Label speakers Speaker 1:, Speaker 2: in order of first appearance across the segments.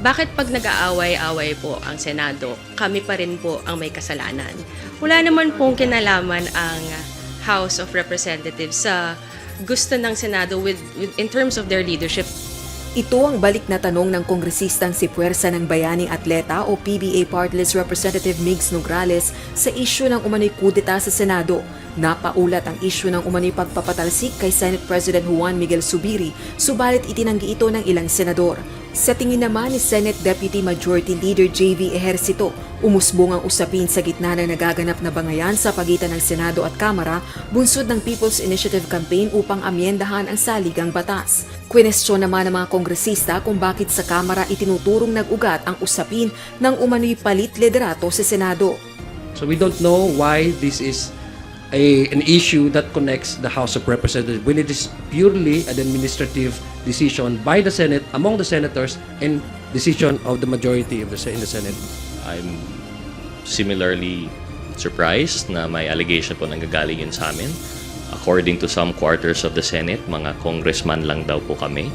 Speaker 1: bakit pag nag-aaway-away po ang Senado, kami pa rin po ang may kasalanan? Wala naman pong kinalaman ang House of Representatives sa gusto ng Senado with, with in terms of their leadership.
Speaker 2: Ito ang balik na tanong ng kongresistang si Puwersa ng Bayaning Atleta o PBA Partless Representative Migs Nograles sa isyu ng umano'y kudeta sa Senado. Napaulat ang isyu ng umano'y pagpapatalsik kay Senate President Juan Miguel Subiri, subalit itinanggi ito ng ilang senador. Sa tingin naman ni Senate Deputy Majority Leader J.V. Ejercito, umusbong ang usapin sa gitna ng nagaganap na bangayan sa pagitan ng Senado at Kamara, bunsod ng People's Initiative Campaign upang amyendahan ang saligang batas. Kwenestyon naman ng mga kongresista kung bakit sa Kamara itinuturong nag-ugat ang usapin ng umano'y palit liderato sa Senado.
Speaker 3: So we don't know why this is a, an issue that connects the House of Representatives when it is purely an administrative decision by the Senate among the senators and decision of the majority of the in the Senate.
Speaker 4: I'm similarly surprised na may allegation po nanggagaling yun sa amin. According to some quarters of the Senate, mga congressman lang daw po kami.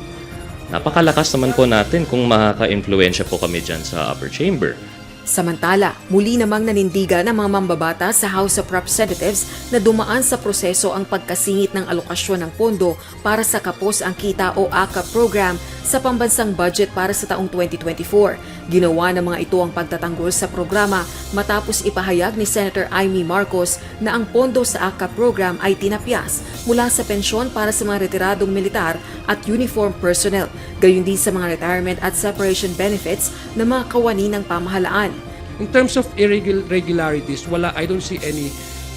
Speaker 4: Napakalakas naman po natin kung makaka-influensya po kami dyan sa upper chamber.
Speaker 2: Samantala, muli namang nanindigan ng mga mambabata sa House of Representatives na dumaan sa proseso ang pagkasingit ng alokasyon ng pondo para sa Kapos ang Kita o AKA program sa pambansang budget para sa taong 2024. Ginawa ng mga ito ang pagtatanggol sa programa matapos ipahayag ni Senator Amy Marcos na ang pondo sa AKA program ay tinapyas mula sa pensyon para sa mga retiradong militar at uniform personnel, gayon din sa mga retirement at separation benefits ng mga kawani ng pamahalaan.
Speaker 3: In terms of irregularities, wala I don't see any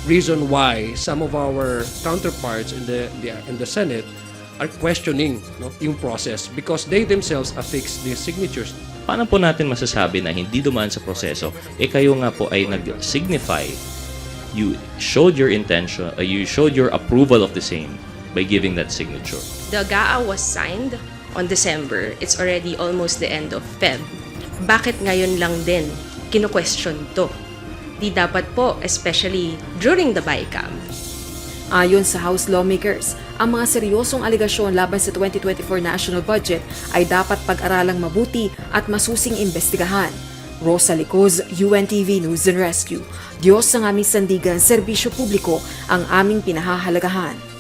Speaker 3: reason why some of our counterparts in the, the in the Senate are questioning no, yung process because they themselves affix the signatures.
Speaker 4: Paano po natin masasabi na hindi dumaan sa proseso? Eh kayo nga po ay nag-signify. You showed your intention, uh, you showed your approval of the same by giving that signature.
Speaker 1: The GAA was signed on December. It's already almost the end of Feb. Bakit ngayon lang din kino-question to? Di dapat po, especially during the BICAM,
Speaker 2: Ayon sa House lawmakers, ang mga seryosong aligasyon laban sa 2024 national budget ay dapat pag-aralang mabuti at masusing imbestigahan. Rosa Licoz, UNTV News and Rescue. Diyos ang aming sandigan, serbisyo publiko ang aming pinahahalagahan.